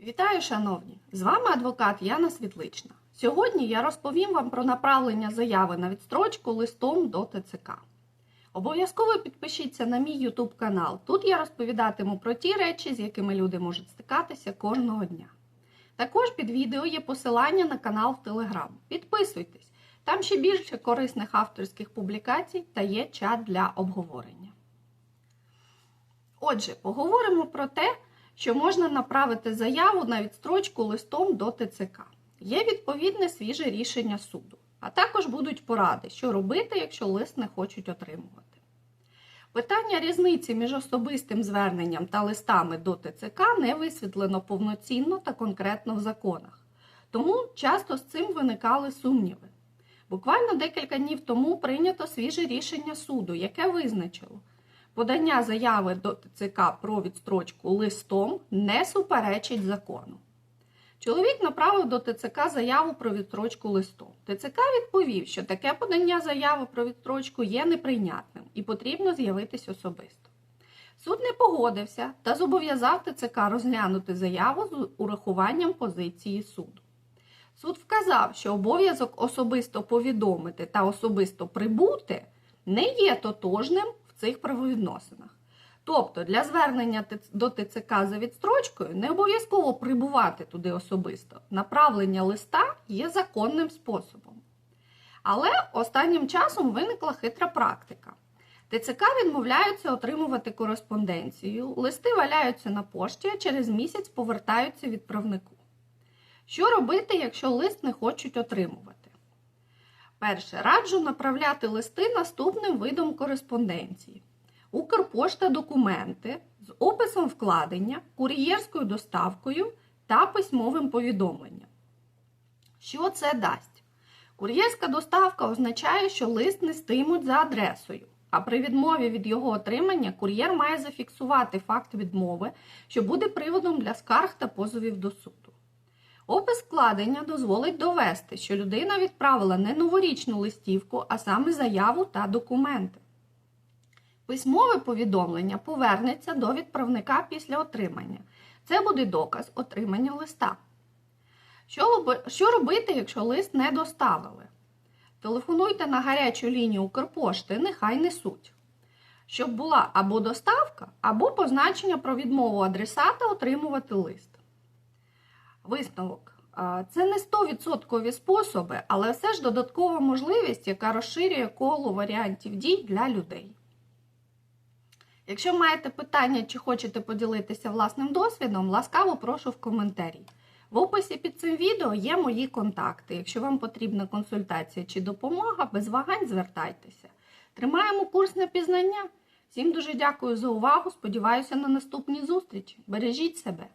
Вітаю, шановні! З вами адвокат Яна Світлична. Сьогодні я розповім вам про направлення заяви на відстрочку листом до ТЦК. Обов'язково підпишіться на мій YouTube канал. Тут я розповідатиму про ті речі, з якими люди можуть стикатися кожного дня. Також під відео є посилання на канал в Telegram. Підписуйтесь, там ще більше корисних авторських публікацій та є чат для обговорення. Отже, поговоримо про те, що можна направити заяву на відстрочку листом до ТЦК. Є відповідне свіже рішення суду, а також будуть поради, що робити, якщо лист не хочуть отримувати. Питання різниці між особистим зверненням та листами до ТЦК не висвітлено повноцінно та конкретно в законах, тому часто з цим виникали сумніви. Буквально декілька днів тому прийнято свіже рішення суду, яке визначило, подання заяви до ТЦК про відстрочку листом не суперечить закону. Чоловік направив до ТЦК заяву про відстрочку листом. ТЦК відповів, що таке подання заяви про відстрочку є неприйнятним і потрібно з'явитись особисто. Суд не погодився та зобов'язав ТЦК розглянути заяву з урахуванням позиції суду. Суд вказав, що обов'язок особисто повідомити та особисто прибути не є тотожним цих правовідносинах. Тобто для звернення до ТЦК за відстрочкою не обов'язково прибувати туди особисто. Направлення листа є законним способом. Але останнім часом виникла хитра практика. ТЦК відмовляються отримувати кореспонденцію, листи валяються на пошті, а через місяць повертаються відправнику. Що робити, якщо лист не хочуть отримувати? Перше, раджу направляти листи наступним видом кореспонденції. Укрпошта документи з описом вкладення, кур'єрською доставкою та письмовим повідомленням. Що це дасть? Кур'єрська доставка означає, що лист нестимуть за адресою, а при відмові від його отримання кур'єр має зафіксувати факт відмови, що буде приводом для скарг та позовів до суду. Опис вкладення дозволить довести, що людина відправила не новорічну листівку, а саме заяву та документи. Письмове повідомлення повернеться до відправника після отримання. Це буде доказ отримання листа. Що робити, якщо лист не доставили? Телефонуйте на гарячу лінію Укрпошти, нехай несуть. Щоб була або доставка, або позначення про відмову адресата отримувати лист. Висновок. Це не 100% способи, але все ж додаткова можливість, яка розширює коло варіантів дій для людей. Якщо маєте питання чи хочете поділитися власним досвідом, ласкаво прошу в коментарі. В описі під цим відео є мої контакти. Якщо вам потрібна консультація чи допомога, без вагань звертайтеся. Тримаємо курс на пізнання. Всім дуже дякую за увагу. Сподіваюся на наступні зустрічі. Бережіть себе!